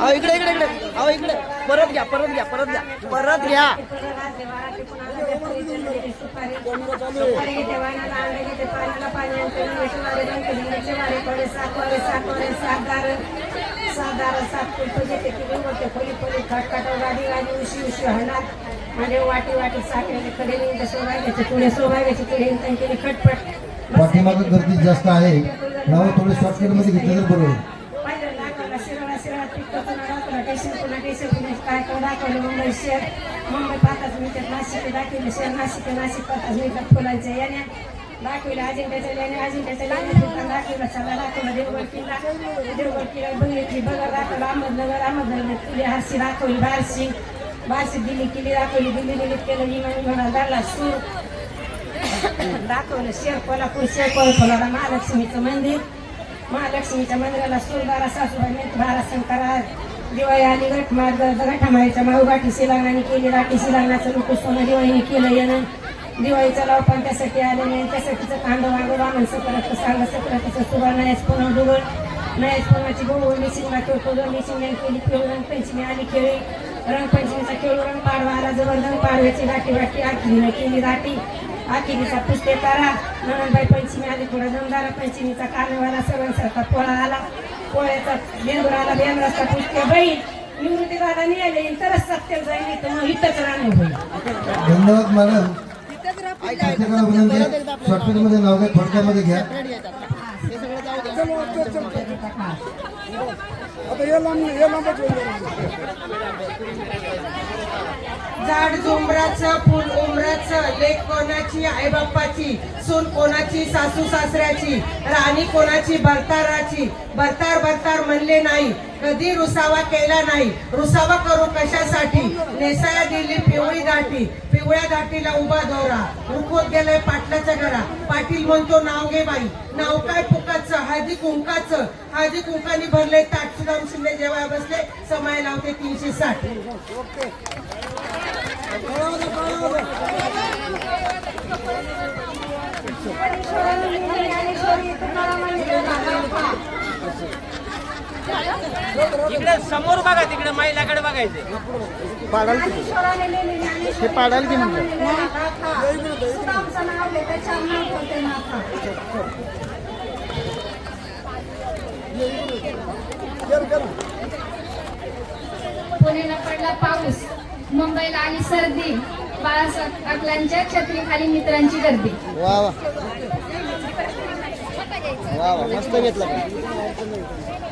अहो इकडे इकडे इकडे. अहो इकडे. परत घ्या परत घ्या परत घ्या. परत घ्या. माझे वाटी वाटी साखरेने कडे निघते सोबायचे पुढे सोबायचे पुढे इंतन केली खटपट. पाठीमागं गर्दी जास्त आहे. नाव थोडे शॉर्टकटमध्ये घेतलं तर बरं होईल पहिलं दाखवलं शिराळा शिराळा टिकटॉक दाखवलं टेशन पुन्हा टेशन पुन्हा काय काय दाखवलं मुंबई शहर मुंबई पाहताच मिळतात नाशिक दाखवलं शहर नाशिक नाशिक पाहताच मिळतात फुलांच्या याने दाखवलं अजिंठ्याच्या याने अजिंठ्याच्या याने दाखवलं सगळं दाखवलं देवगड किल्ला देवगड किल्ला बघितली बघा दाखवलं अहमदनगर अहमदनगर किल्ली हरशी दाखवली बारशी बारशी दिल्ली किल्ली दाखवली दिल्ली दिल्लीत केलं विमान विमानाला धरला सूर दाखवलं शेर कोल्हापूर शेर कोल्हापूरला महालक्ष्मीचं मंदिर. महालक्ष्मीच्या मंदिराला सूर बारा सासूबाई बारा शंकरा दिवाळी आली घटमार मारायचा माऊ गाठीशी लग्नाने केली राठीशी लग्नाचं लोक सोनं दिवाळीने केलं येणं दिवाळीचा लाव पण त्यासाठी आले नाही त्यासाठीचं कांदा वांग वामन सकरत सांग सकरत सुबा नयाच पुन्हा डुगळ नयाच पुन्हाची गोळ मिसिंगला खेळतो दोन मिसिंग केली खेळ रंगपंचमी आली खेळी. रंगपंचमीचा खेळ रंग पाडवा आला जबरदस्त पाडव्याची गाठी वाटी आखीनं केली गाठी आखिरीचा पुष्टे तारा नंदबाई पंचमी आली थोडा दमदारा पंचमीचा कार्नवाला सगळ्यांसारखा पोळा आला. पोळ्याचा बेंदूर आला बेंद्राचा पुष्टे बैल निवृत्ती दादा नेले तरच सत्य जाईल नाही तर मग इथंच राहणं होईल धन्यवाद मॅडम. मध्ये नाव घ्या थोडक्यामध्ये घ्या. झाड झुंबराचं फुल उमराचं लेख कोणाची आईबाप्पाची सून कोणाची सासू सासऱ्याची राणी कोणाची भरताराची भरतार भरतार म्हणले नाही कधी रुसावा केला नाही रुसावा करू कशासाठी? नेसाया दिली पिवळी गाठी पिवळ्या दाटीला उभा दोरा. रुखवत गेलंय पाटलाच्या घरा पाटील म्हणतो नाव घे बाई. नाव काय पुकाचं हळदी कुंकाचं हळदी कुंकाने भरले ताट सुदाम शिंदे जेव्हा बसले. समाय लावते तीनशे साठ. इकडे समोर बघा तिकडे महिलाकडे बघायचे. हे पाडाल की पुण्याला पडला पाऊस. मुंबईला आली सर्दी. बाळासाहेब अकलांच्या छत्रीखाली मित्रांची गर्दी. वा वा. वा वा. मस्त घेतलं.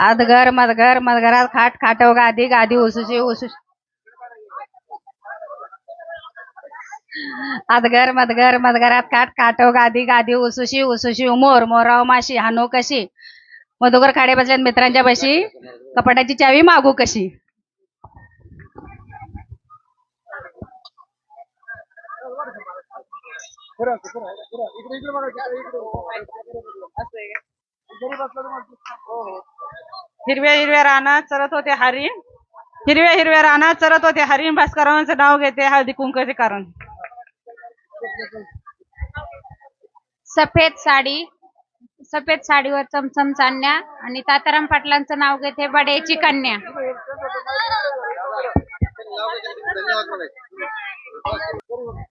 आदगर मदगर मदगरात खाट खाटव गादी गादी उसुशी उसुशी अदगर मदगर मदगरात काट काटो गादी गादी उसुशी उसुशी उमोर मोराव माशी हानो कशी? मधुकर खाडे बसल्यात मित्रांच्या बशी कपाटाची चावी मागू कशी? हिरव्या हिरव्या रानात चरत होते हरिण हिरव्या हिरव्या रानात चरत होते हरिण भास्करांचं नाव घेते हळदी कुंकचे कारण. सफेद साडी सफेद साडीवर चमचम चांदण्या आणि ताताराम पाटलांचं नाव घेते बड्याची कन्या.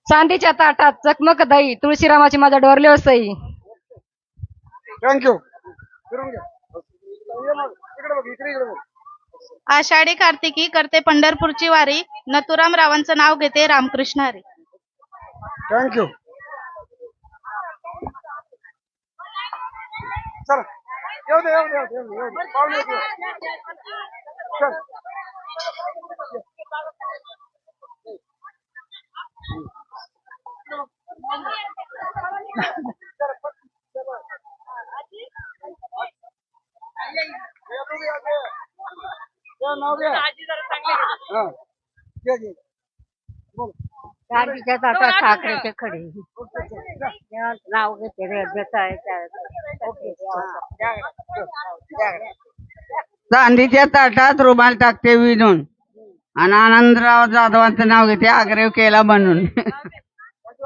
चांदीच्या ताटात चकमक दही तुळशीरामाची माझ्या डोरले सई. Thank you. आषाढी कार्तिकी करते पंढरपूरची वारी नथुराम रावांचं नाव घेते Ramakrishna Hari. Thank you. Sir, you are there, you are there, you are there. Sir. Yeah, now we are. Yeah, yeah. ये नाव गांधीच्या ताटात ठाकरेचे खडे. नाव घेते चांदीच्या ताटात रुमाल टाकते विणून आणि आनंदराव जाधवांचं नाव घेते आग्रह केला म्हणून.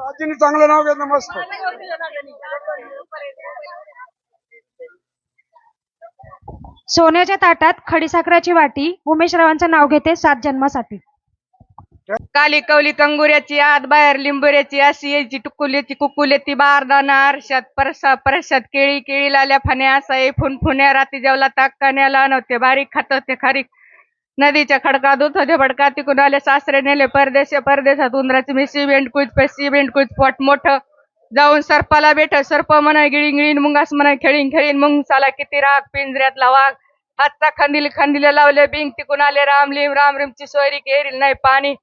आजीने चांगलं नाव घेतलं मस्त. सोन्याच्या ताटात खडीसाखराची वाटी उमेश रावांचं नाव घेते सात जन्मासाठी. काली कवली कंगुऱ्याची आत बाहेर लिंबुऱ्याची अशी यायची टुकुल्याची कुकुल्याची बार दाना आरशात परसा परशात केळी केळी लाल्या फाण्या साई फुनफुन्या राती जेवला ताक कान्याला नव्हते बारीक खात होते खारीक. नदीच्या खडका दूध होते भडका तिकून आले सासरे नेले परदेश परदेशात उंदराची मिशी बेंडकुच पेशी बेंडकुच पोट मोठं. जाऊन सर्पाला भेट सर्प म्हणा गिळीन गिळीन मुंगास म्हणा खेळीन खेळीन मुंग साला किती राग पिंजऱ्यातला वाघ हातचा खंदील खंदील लावले बिंग तिकून आले रामलिम रामरिमची सोयरी केरील नाही पाणी.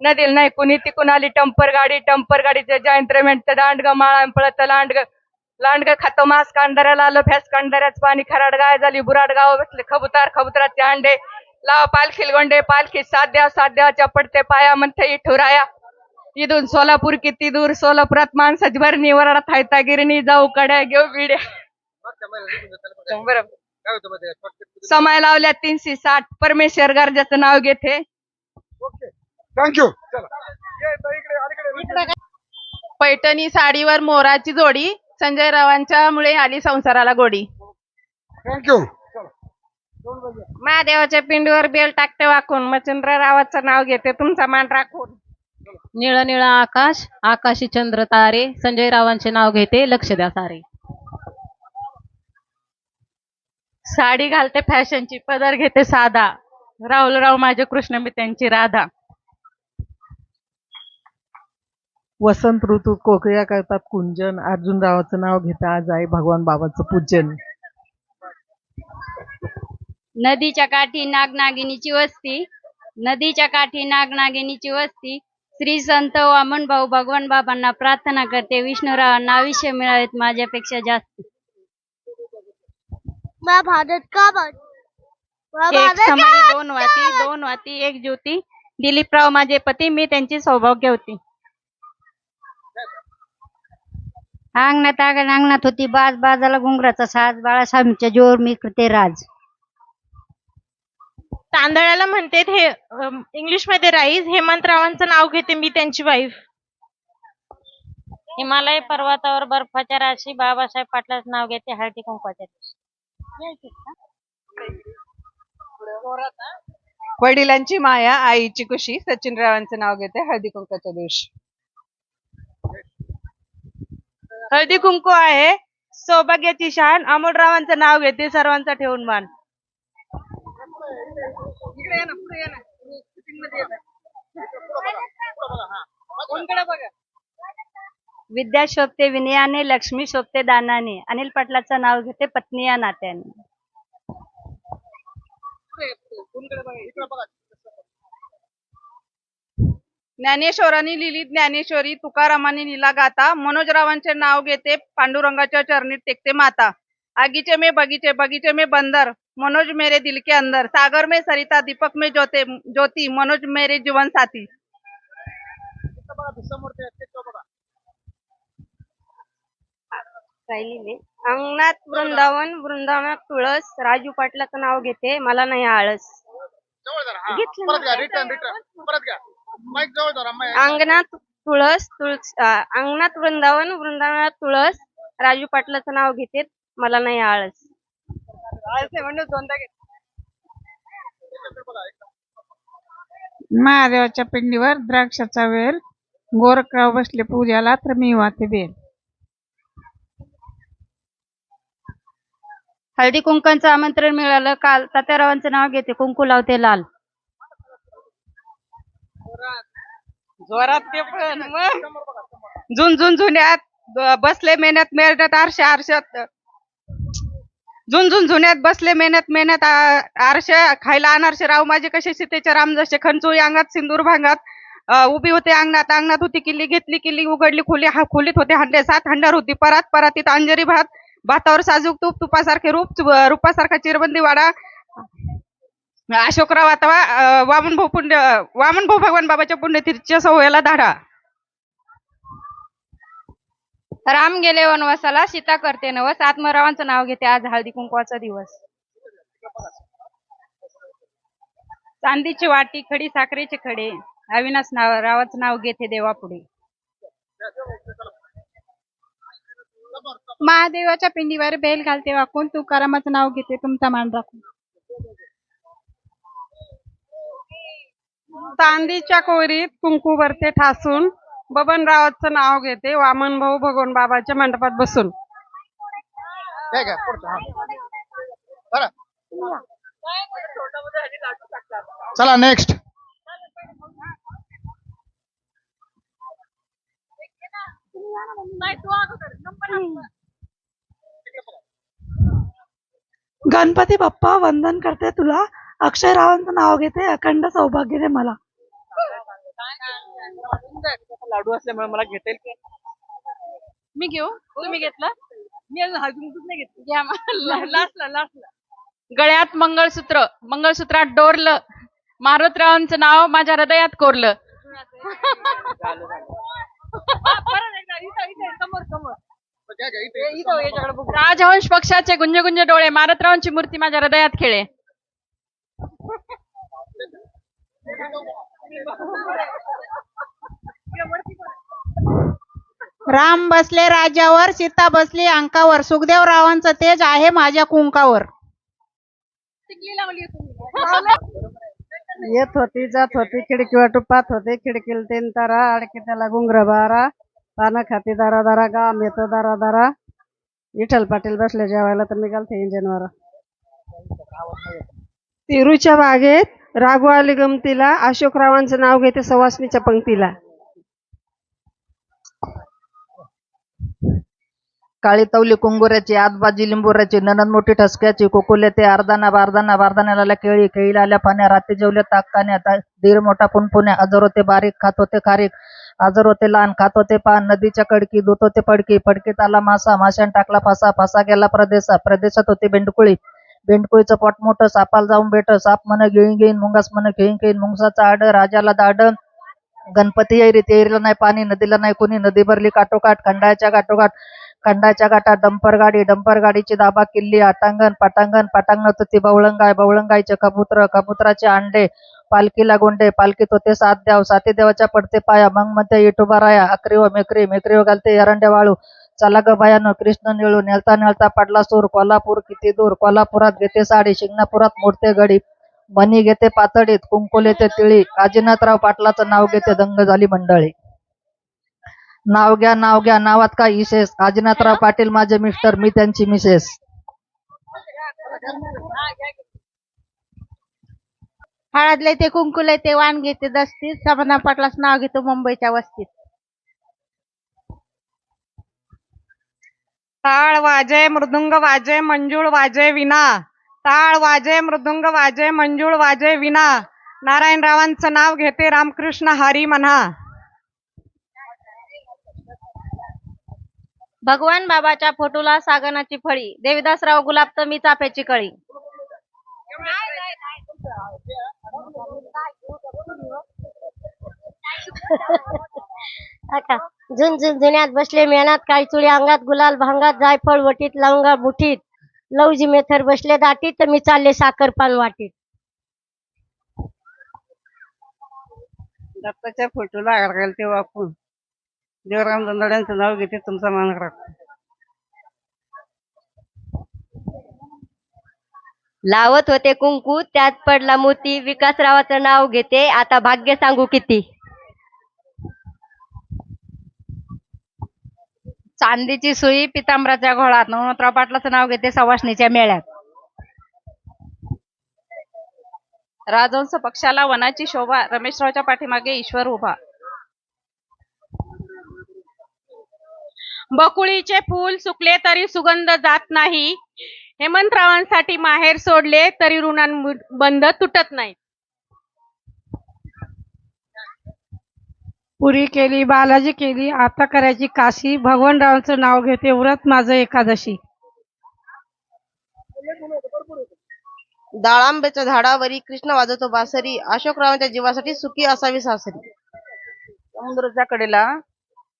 नदील नाही कुणी तिकून आली टंपर गाडी टंपर गाडीचं जॉईंट दांडग माळा पळत लांडग. लांडग खातो मास कांडाऱ्याला आलो फॅस कांडाऱ्याच पाणी खराड गाय झाली बुराड गाव बसले खबुतार खबुतराचे अंडे. लाव पालखील गोंडे पालखी साध्या साध्याच्या पडते पाया म्हणते इठुराया. इथून सोलापूर किती दूर सोलापुरात माणसाची भरणी वरात हायता गिरणी जाऊ कड्या घेऊ बिड्या. समाय समय लावल्या तीनशे साठ परमेश्वर गर्जाचं नाव घेते. थँक्यू पैठणी साडीवर मोराची जोडी संजय रावांच्या मुळे आली संसाराला गोडी. थँक्यू महादेवाच्या पिंडीवर बेल टाकते वाकून. मच्छिंद्र रावाचं नाव घेते. तुमचा मान राखून. निळ निळ आकाश आकाशी चंद्र तारे. संजय रावांचे नाव घेते लक्ष द्या सारे. साडी घालते फॅशनची पदर घेते साधा. राहुलराव माझे कृष्ण मी त्यांची राधा. वसंत ऋतू कोकिळा करतात कुंजन. अर्जुनरावाचं नाव घेता आज आहे भगवान बाबाचं पूजन. नदीच्या काठी नागनागिनीची वस्ती. नदीच्या काठी नागनागिनीची वस्ती. श्री संत वामन भाऊ भगवान बाबांना प्रार्थना करते. विष्णुरावांना आयुष्य मिळावेत माझ्यापेक्षा जास्त. महाभारत का एक समयी दोन वाती दोन वाती एक ज्योती. दिलीपराव माझे पती मी त्यांची सौभाग्य होती. अंगणात आगण अंगणात होती. बाज बाजाला घुंगराचा साज बाळासाहेबच्या जोर मी करते राज. तांदळाला म्हणते हे इंग्लिशमध्ये राईस हेमंतरावांचं नाव घेते मी त्यांची वाईफ हिमालय पर्वतावर बर्फाच्या राशी बाबासाहेब पाटलाचं नाव घेते हळदी कुंकवाच्या वडिलांची माया आईची कुशी सचिनरावांचं नाव घेते हळदी कुंकाच्या दिवशी. हळदी कुंकू आहे. सौभाग्याची शान. अमोलरावांचं नाव घेते. सर्वांचा ठेवून मान. विद्या शोभते विनयाने लक्ष्मी शोभते दानाने. अनिल पाटलाचं नाव घेते पत्नी या नात्याने. ज्ञानेश्वरांनी लिहिली ज्ञानेश्वरी तुकारामांनी लिहिला गाता मनोजरावांचे नाव घेते पांडुरंगाच्या चरणी टेकते माता. आगीचे मे बगीचे बगीचे में बंदर. मनोज मेरे दिल के अंदर. सागर में सरिता दीपक में ज्योते ज्योति. मनोज मेरे जीवन साथी. अंगणात वृंदावन वृंदावनात तुळस. राजू पाटलाचं नाव घेते. मला नाही आळस. घेतलं अंगणात तुळस तुळस अंगणात वृंदावन वृंदावनात तुळस. राजू पाटलाचं नाव घेते मला नाही आळस. महादेवाच्या पिंडीवर द्राक्षाचा वेल गोरखराव बसले पूजाला तर मी वाते बेल. हळदी कुंकांचं आमंत्रण मिळालं काल तात्यारावांचं नाव घेते कुंकू लावते लाल. जोरात. ते पण मग. झुंझुन झुन्यात बसले मेहनत मेहनत आरशा आरशात झुंझुन झुन्यात बसले मेहनत मेहनत आ- आरशे. खायला अनारशे राव माझे कसे सीतेचे राम जसे खंचोळी अंगात सिंदूर भांगात. उभी होते अंगणात अंगणात होती किल्ली घेतली किल्ली उघडली खुली हा खोलीत होते हंडे सात. हंडार होती परात परातीत अंजरी भात. भातावर साजूक तूप तुपासारखे रूप रूपासारखा चिरबंदी वाडा. अशोकराव आता वामन भाऊ पुण्य वामन भाऊ भगवान बाबाच्या पुण्यतिथीच्या सोहळ्याला धाडा. राम गेले वनवासाला सीता करते नवस आत्मरावांचं नाव घेते आज हळदी कुंकवाचा दिवस. चांदीची वाटी खडी साखरेचे खडे अविनाश नाव रावाचं नाव घेते देवापुढे. महादेवाच्या पिंडीवर बेल घालते वाकून तुकारामाचं नाव घेते तुमचा मान राखून. चांदीच्या कोरीत कुंकू भरते ठासून बबनरावाचं नाव घेते वामन भाऊ भगवान बाबाच्या मंडपात बसून. पुढचं हा. चला नेक्स्ट गणपती बाप्पा वंदन करते तुला. अक्षय रावांचं नाव घेते अखंड सौभाग्य दे मला. लाडू असल्यामुळे मला घेता येईल मी घेऊ? तुम्ही घेतला? मी अजून हळदीकुंकूच नाही घेतलं. लास्टला लास्टला गळ्यात मंगळसूत्र मंगळसूत्रात डोरलं. मारुतरावांचं नाव माझ्या हृदयात कोरलं. राजहंश पक्षाचे गुंजे गुंजे डोळे मारुतरावांची मूर्ती माझ्या हृदयात खेळे. राम बसले राजावर सीता बसली अंकावर. सुखदेव रावांचं तेज आहे माझ्या कुंकावर. येत होती जात होती खिडकीवर टुपात होते खिडकीला तीन तारा अडकी त्याला घुंगर बारा पानं खाती दारा दारा गाम येतो दारा दारा. विठ्ठल पाटील बसले जेवायला तर निघालते इंजिनवर तिरूच्या बागेत राघू आली गमतीला अशोकरावांचं नाव घेते सवासणीच्या पंक्तीला. काळी तवली कुंगुऱ्याची आतबाजी लिंबुऱ्याची ननद मोठी ठसक्याची कोकुले ते अर्धाना बारदाना बारदाण्याला आल्या केळी केळीला आल्या पाण्या रात्री जेवल्या ताकाण्या दीर मोठा पुनपुण्या अजर होते बारीक खात होते खारीक आजर होते लहान खात होते पान नदीच्या कडकी धुत होते पडकी पडकीत आला मासा माशान टाकला फासा फासा गेला प्रदेशा प्रदेशात होती बेंडकुळी. बेंडकोळीचं पोट मोठं सापाला जाऊन बेट साप म्हण घेईन घेईन मुंगास म्हण खेळीन घेईन मुंगसाचा आड राजाला दाड गणपती येरीत तेरीला नाही पाणी नदीला नाही कोणी. नदी भरली काठोकाठ खंडाच्या काठोकाठ. खंडाच्या काठात डंपर गाडी डंपर गाडीची दाबा किल्ली आटांगण पटांगण पटांगण तुती बवळंगाय. बवळंगायचे कबुतर कबुतराचे अंडे पालखीला गोंडे. पालखी होते सात द्याव साती देवाच्या पडते पाया. मग मध्ये इटुबा राया अक्री व मेकरी मेकरी घालते एरंडे वाळू. चला ग बायानो कृष्ण निळू नेलता नेलता पडला सूर. कोल्हापूर किती दूर? कोल्हापुरात घेते साडी शिंगणापुरात मोडते गडी मनी घेते पातळीत कुंकुल येते तिळी. काजीनाथराव पाटलाचं नाव घेते दंग झाली मंडळी. नाव घ्या नाव घ्या नावात का विशेष? काजीनाथराव पाटील माझे मिस्टर मी त्यांची मिसेस. हळदले ते कुंकुले ते वाण घेते दस्तीत. समना पाटलाच नाव घेतो मुंबईच्या वस्तीत. टाळ वाजे मृदुंग वाजे मंजूळ वाजे विना. टाळ वाजे मृदुंग वाजे मंजूळ वाजे विना. नारायणरावांचं नाव घेते रामकृष्ण हरी म्हणा भगवान बाबाच्या फोटोला सागनाची फळी देविदासराव गुलाब तर मी चाफ्याची कळी. आता झुन झुन झुन्यात बसले मेहनात काळी चुळी अंगात गुलाल भांगात जायफळ वटीत लवंगा मुठीत लवजी मेथर बसले दाटीत तर मी चालले साखर पान वाटीत. दत्ताच्या फोटोला घालते वाकून देवराम दंदड्यांचं नाव घेते तुमचा मान राखून लावत होते कुंकू त्यात पडला मोती. विकासरावाचं नाव घेते. आता भाग्य सांगू किती? चांदीची सुई पितांबराच्या घोळात नवनाथराव पाटलाचं नाव घेते सवासणीच्या मेळ्यात. राजवंश पक्षाला वनाची शोभा रमेशरावच्या पाठीमागे ईश्वर उभा. बकुळीचे फूल सुकले तरी सुगंध जात नाही. हेमंतरावांसाठी माहेर सोडले तरी ऋणांबंध तुटत नाही पुरी केली बालाजी केली आता करायची काशी. भगवानरावांचं नाव घेते व्रत माझं एकादशी. दाळांब्याच्या झाडावरी कृष्ण वाजवतो बासरी. अशोकरावांच्या जीवासाठी सुखी असावी सासरी. समुद्राच्या कडेला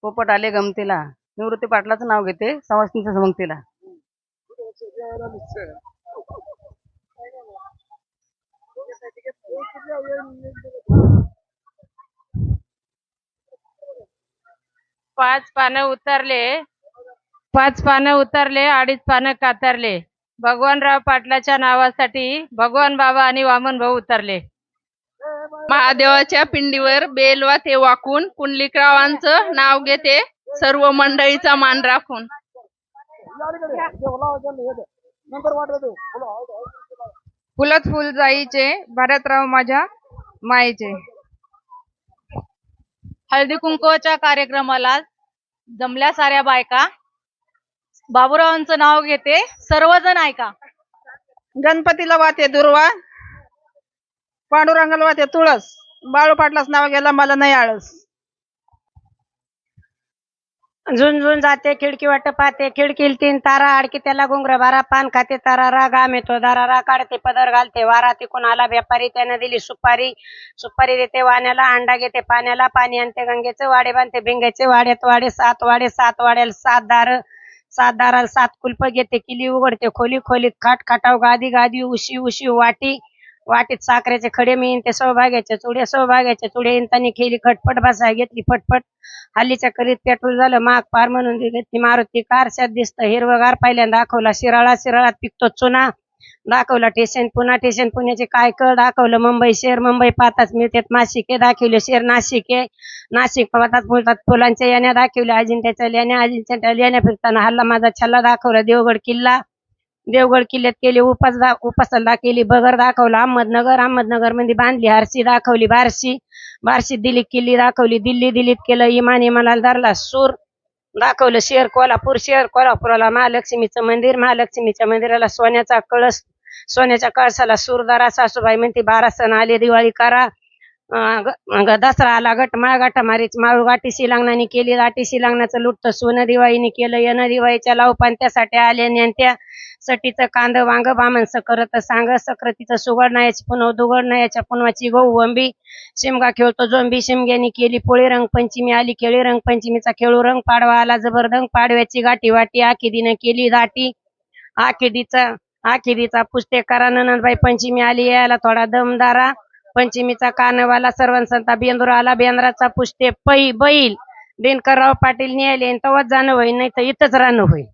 पोपट आले गमतीला. निवृत्ती पाटलाचं नाव घेते सवासनीच्या संगतीला पाच पानं उतरले. पाच पानं उतरले अडीच पानं कातरले. भगवानराव पाटलाच्या नावासाठी भगवान बाबा आणि वामन भाऊ उतरले. महादेवाच्या पिंडीवर बेलवा ते वाकून पुंडलिकरावांचं नाव घेते सर्व मंडळीचा मान राखून. फुलत फुल जाईचे भरतराव माझ्या मायेचे. हळदी कुंकवाच्या कार्यक्रमाला जमल्या साऱ्या बायका. बाबूरावांचं नाव घेते. सर्वजण ऐका. गणपतीला वाते दुर्वा. पांडुरंगाला वाते तुळस. बाळू पाटलाच नाव घ्यायला मला नाही आळस. झुंझुन जाते खिडकी वाट पाहते खिडकील तीन तारा आडकी त्याला घुंगर बारा पान खाते तारा रा गाम येतो दारारा काढते पदर घालते वारा तिकून आला व्यापारी त्यानं दिली सुपारी सुपारी देते वाण्याला अंडा घेते पाण्याला पाणी आणते गंगेचे वाडे बांधते भिंगेचे वाड्यात वाडे सात वाडे सात वाड्याला सात दार सात दाराला सात कुलप घेते किली उघडते खोली खोलीत खाट खाटाव गादी गादी उशी उशी वाटी वाटीत साखरेचे खडे मिळून ते सौभाग्याचे चुडे सौभाग्याचे चुडे इंतानी केली खटपट बसाय घेतली फटफट. हल्लीच्या करीत पेट्रोल झालं माग पार म्हणून घेतली ती मारुती कारशात दिसत हिरवगार पहिल्यांदा दाखवला शिराळा शिराळात पिकतो चुना. दाखवला टेशन पुन्हा टेशन पुण्याचे काय कळ दाखवलं? मुंबई शहर मुंबई पाहताच मिळतात नाशिके दाखवले. शहर आहे नाशिक पाहताच बोलतात फुलांच्या याण्या दाखवल्या अजिंठ्याच्या लेण्या अजिंठ्याच्या लेण्या फिरताना हल्ला माझा छल्ला दाखवला. देवगड किल्ला देवगड किल्ल्यात केली उपास दा उपासला केली बगर दाखवला अहमदनगर अहमदनगरमध्ये बांधली हारशी दाखवली बारशी बारशी दिली किल्ली दाखवली दिल्ली दिल्लीत केलं इमान इमानाला धरला सूर दाखवलं शेर कोल्हापूर शेर कोल्हापुराला महालक्ष्मीचं मंदिर महालक्ष्मीच्या मंदिराला सोन्याचा कळस सोन्याच्या कळसाला सूरदारा सासूबाई म्हणते बारा सण आले दिवाळी करा दसराला ग- दसरा आला गट माळ मारीच माळू गाठी शिलांगणाने केली गाठी शिलांगणाचं लुटतं सोनं दिवाळीने केलं येणं दिवाळीच्या लावपान त्यासाठी आले त्या सटीचं कांद वांग बामण करत सांग सक्रतीचं सुगड नायाची पुनव दुगड नायाच्या पुनवाची गहू वंबी शिमगा खेळतो जोंबी शिमग्यानी केली पोळी रंगपंचमी आली खेळी रंगपंचमीचा खेळू रंग पाडवा आला जबरदंग पाडव्याची गाठी वाटी आखिदीनं केली दाटी आखिदीचा आखिदीचा पुस्ते करा ननदबाई पंचमी आली यायला थोडा दमदारा पंचमीचा कानवाला सर्वांसंता बेंदूर आला बेंद्राचा पुष्टे पै बैल दिनकरराव पाटील न्यायालयीन तवाच जाणं होईल नाही तर इथंच राहणं होईल.